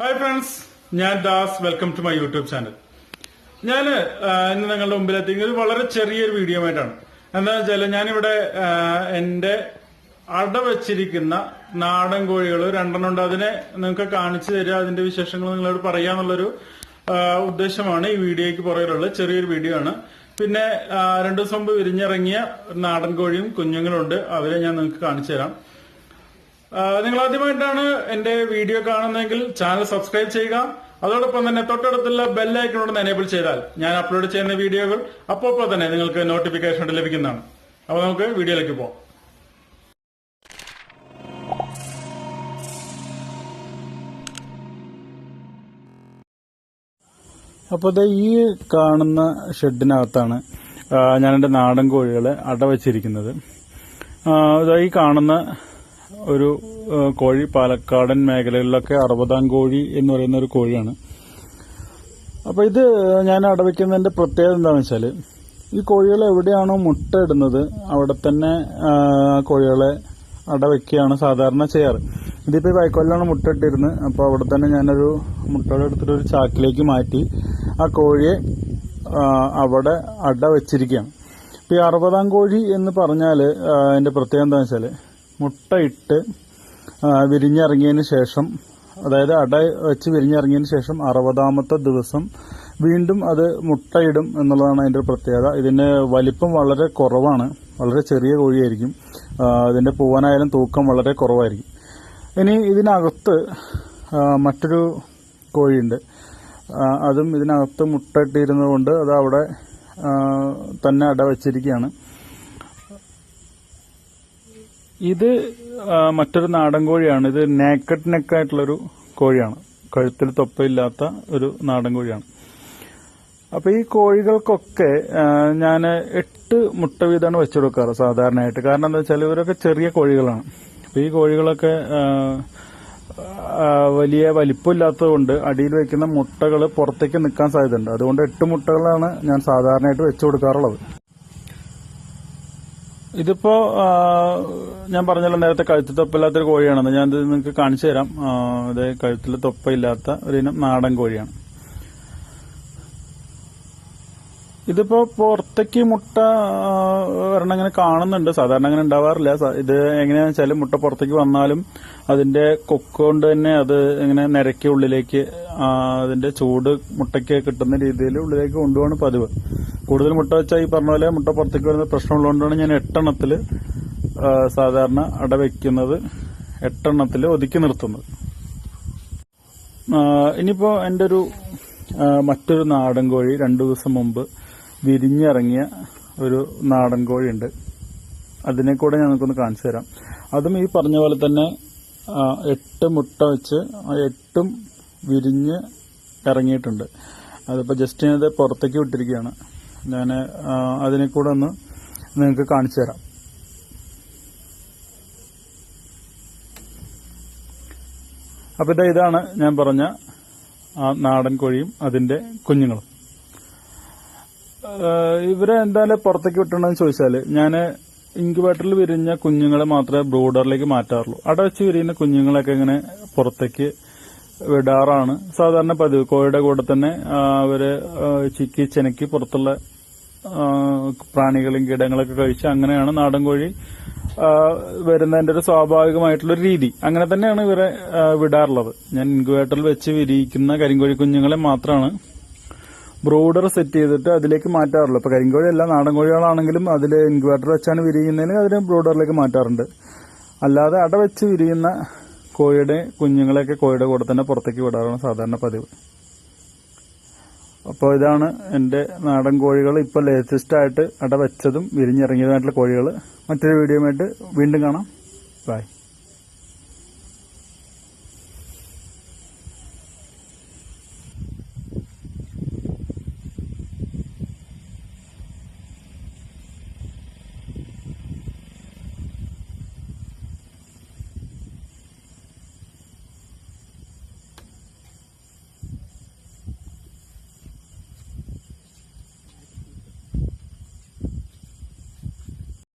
Hi friends ഞാൻ Das. Welcome to my YouTube channel ഞാൻ ഇന്ന് നിങ്ങളുടെ മുമ്പിലെത്തിയത് വളരെ ചെറിയൊരു വീഡിയോ ആയിട്ടാണ്. എന്താ വെച്ചാൽ ഞാനിവിടെ എന്റെ അട വെച്ചിരിക്കുന്ന നാടൻ കോഴികൾ രണ്ടെണ്ണം ഉണ്ട്. അതിനെ നിങ്ങൾക്ക് കാണിച്ചു തരിക അതിന്റെ വിശേഷങ്ങൾ നിങ്ങളോട് പറയാന്നുള്ളൊരു ഉദ്ദേശമാണ് ഈ വീഡിയോയ്ക്ക് പുറകിലുള്ളത് ചെറിയൊരു വീഡിയോ ആണ്. പിന്നെ രണ്ടു ദിവസം മുമ്പ് വിരിഞ്ഞിറങ്ങിയ നാടൻ കോഴിയും കുഞ്ഞുങ്ങളുണ്ട്. അവരെ ഞാൻ നിങ്ങൾക്ക് കാണിച്ചു തരാം. നിങ്ങൾ ആദ്യമായിട്ടാണ് എന്റെ വീഡിയോ കാണുന്നതെങ്കിൽ ചാനൽ സബ്സ്ക്രൈബ് ചെയ്യുക. അതോടൊപ്പം തന്നെ തൊട്ടടുത്തുള്ള ബെല്ലൈക്കണോട് എനേബിൾ ചെയ്താൽ ഞാൻ അപ്ലോഡ് ചെയ്യുന്ന വീഡിയോകൾ അപ്പോൾ തന്നെ നിങ്ങൾക്ക് നോട്ടിഫിക്കേഷൻ ലഭിക്കുന്നതാണ്. അപ്പോൾ നമുക്ക് വീഡിയോയിലേക്ക് പോകാം അപ്പോൾ ദേ ഈ കാണുന്ന ഷെഡിനകത്താണ് ഞാൻ എന്റെ നാടൻ കോഴികളെ അടവച്ചിരിക്കുന്നത്. ഈ കാണുന്ന ഒരു കോഴി പാലക്കാടൻ മേഖലകളിലൊക്കെ അറുപതാം കോഴി എന്ന് പറയുന്ന ഒരു കോഴിയാണ്. അപ്പൊ ഇത് ഞാൻ അടവയ്ക്കുന്നതിന്റെ പ്രത്യേകത എന്താണെന്ന് വെച്ചാൽ ഈ കോഴികൾ എവിടെയാണോ മുട്ട ഇടുന്നത് അവിടെ തന്നെ കോഴികളെ അടവയ്ക്കുകയാണ് സാധാരണ ചെയ്യാറ്. ഇതിപ്പോൾ ഈ വൈക്കോലിലാണ് മുട്ട ഇട്ടിരുന്നത്. അപ്പോൾ അവിടെ തന്നെ ഞാനൊരു മുട്ടകൾ എടുത്തിട്ട് ഒരു ചാക്കിലേക്ക് മാറ്റി ആ കോഴിയെ അവിടെ അട വെച്ചിരിക്കുകയാണ് ഇപ്പൊ ഈ അറുപതാം കോഴി എന്ന് പറഞ്ഞാൽ അതിന്റെ പ്രത്യേകത എന്താണെന്ന് വെച്ചാൽ മുട്ടയിട്ട് വിരിഞ്ഞിറങ്ങിയതിന് ശേഷം അതായത് അട വെച്ച് വിരിഞ്ഞിറങ്ങിയതിന് ശേഷം അറുപതാമത്തെ ദിവസം വീണ്ടും അത് മുട്ടയിടും എന്നുള്ളതാണ് അതിന്റെ പ്രത്യേകത. ഇതിന്റെ വലിപ്പം വളരെ കുറവാണ്. വളരെ ചെറിയ കോഴിയായിരിക്കും. ഇതിന്റെ പൂവനായാലും തൂക്കം വളരെ കുറവായിരിക്കും. ഇനി ഇതിനകത്ത് മറ്റൊരു കോഴിയുണ്ട്. അതും ഇതിനകത്ത് മുട്ടയിട്ടിരുന്നത് കൊണ്ട് അത് അവിടെ തന്നെ അട വെച്ചിരിക്കുകയാണ്. ഇത് മറ്റൊരു നാടൻ കോഴിയാണ്. ഇത് നേക്കഡ് നെക്കായിട്ടുള്ളൊരു കോഴിയാണ്. കഴുത്തിൽ തൊപ്പയില്ലാത്ത ഒരു നാടൻ കോഴിയാണ്. അപ്പൊ ഈ കോഴികൾക്കൊക്കെ ഞാൻ എട്ട് മുട്ട വീതമാണ് വെച്ചു കൊടുക്കാറ് സാധാരണയായിട്ട്. കാരണം എന്താ വെച്ചാൽ ഇവരൊക്കെ ചെറിയ കോഴികളാണ്. അപ്പൊ ഈ കോഴികളൊക്കെ വലിയ വലിപ്പമില്ലാത്തതുകൊണ്ട് അടിയിൽ വെക്കുന്ന മുട്ടകൾ പുറത്തേക്ക് നിൽക്കാൻ സാധ്യതയുണ്ട്. അതുകൊണ്ട് എട്ട് മുട്ടകളാണ് ഞാൻ സാധാരണയായിട്ട് വെച്ചു കൊടുക്കാറുള്ളത്. ഇതിപ്പോ ഞാൻ പറഞ്ഞല്ലോ നേരത്തെ കഴുത്തിൽ തൊപ്പില്ലാത്തൊരു കോഴിയാണെന്ന്. ഞാൻ ഇത് നിങ്ങൾക്ക് കാണിച്ചു തരാം. ഇത് കഴുത്തിൽ തൊപ്പയില്ലാത്ത ഒരു ഇനം നാടൻ കോഴിയാണ്. ഇതിപ്പോ പുറത്തേക്ക് മുട്ട വരണങ്ങനെ ഇങ്ങനെ കാണുന്നുണ്ട്. സാധാരണ അങ്ങനെ ഉണ്ടാവാറില്ല. ഇത് എങ്ങനെയാന്ന് വെച്ചാൽ മുട്ട പുറത്തേക്ക് വന്നാലും അതിന്റെ കൊക്ക് കൊണ്ട് തന്നെ അത് ഇങ്ങനെ നിരക്കി ഉള്ളിലേക്ക് അതിന്റെ ചൂട് മുട്ടയ്ക്ക് കിട്ടുന്ന രീതിയിൽ ഉള്ളിലേക്ക് കൊണ്ടുപോകാണ് പതിവ്. കൂടുതൽ മുട്ട വെച്ചാൽ ഈ പറഞ്ഞ പോലെ മുട്ട പുറത്തേക്ക് വരുന്ന പ്രശ്നമുള്ളതുകൊണ്ടാണ് ഞാൻ എട്ടെണ്ണത്തിൽ സാധാരണ അട വയ്ക്കുന്നത് എട്ടെണ്ണത്തിൽ ഒതുക്കി നിർത്തുന്നത്. ഇനിയിപ്പോൾ എന്റെ ഒരു മറ്റൊരു നാടൻ കോഴി രണ്ടു ദിവസം മുമ്പ് വിരിഞ്ഞിറങ്ങിയ ഒരു നാടൻ കോഴിയുണ്ട്. അതിനെ കൂടെ ഞാൻ നിങ്ങൾക്കൊന്ന് കാണിച്ചു തരാം. അതും ഈ പറഞ്ഞ പോലെ തന്നെ എട്ട് മുട്ട വെച്ച് എട്ടും വിരിഞ്ഞ് ഇറങ്ങിയിട്ടുണ്ട്. അതിപ്പോൾ ജസ്റ്റ് ഞാനത് പുറത്തേക്ക് വിട്ടിരിക്കുകയാണ്. ഞാൻ അതിനെ കൂടെ ഒന്ന് നിങ്ങൾക്ക് കാണിച്ചു തരാം. അപ്പൊ ഇതാ ഇതാണ് ഞാൻ പറഞ്ഞ ആ നാടൻ കോഴിയും അതിന്റെ കുഞ്ഞുങ്ങളും. ഇവരെ എന്തായാലും പുറത്തേക്ക് വിട്ടണമെന്ന് ചോദിച്ചാൽ ഞാൻ ഇൻക്യുബേറ്ററിൽ വിരിഞ്ഞ കുഞ്ഞുങ്ങളെ മാത്രമേ ബ്രൂഡറിലേക്ക് മാറ്റാറുള്ളൂ. അവിടെ വെച്ച് വിരിയുന്ന കുഞ്ഞുങ്ങളൊക്കെ ഇങ്ങനെ പുറത്തേക്ക് വിടാറാണ്. സാധാരണ പതിവ്. കോഴിയുടെ കൂടെ തന്നെ അവരെ ചിക്കി ചെനക്കി പുറത്തുള്ള പ്രാണികളും കീടങ്ങളൊക്കെ കഴിച്ച് അങ്ങനെയാണ് നാടൻ കോഴി വരുന്നതിന്റെ ഒരു സ്വാഭാവികമായിട്ടുള്ള രീതി. അങ്ങനെ തന്നെയാണ് ഇവരെ വിടാറുള്ളത്. ഞാൻ ഇൻക്യുബേറ്ററിൽ വെച്ച് വിരിയിക്കുന്ന കരിങ്കോഴി കുഞ്ഞുങ്ങളെ മാത്രമാണ് ബ്രൂഡർ സെറ്റ് ചെയ്തിട്ട് അതിലേക്ക് മാറ്റാറുള്ളൂ ഇപ്പൊ കരിങ്കോഴി അല്ല നാടൻ കോഴികളാണെങ്കിലും അതിൽ ഇൻക്യുബേറ്റർ വെച്ചാണ് വിരിയുന്നതിന് അതിന് ബ്രൂഡറിലേക്ക് മാറ്റാറുണ്ട്. അല്ലാതെ അട വെച്ച് വിരിയുന്ന കോഴിയുടെ കുഞ്ഞുങ്ങളെയൊക്കെ കോഴിയുടെ കൂടെ തന്നെ പുറത്തേക്ക് വിടാറാണ് സാധാരണ പതിവ്. അപ്പോൾ ഇതാണ് എന്റെ നാടൻ കോഴികൾ. ഇപ്പോൾ ലേറ്റസ്റ്റ് ആയിട്ട് അട വെച്ചതും വിരിഞ്ഞിറങ്ങിയതുമായിട്ടുള്ള കോഴികൾ. മറ്റൊരു വീഡിയോയുമായിട്ട് വീണ്ടും കാണാം. ബൈ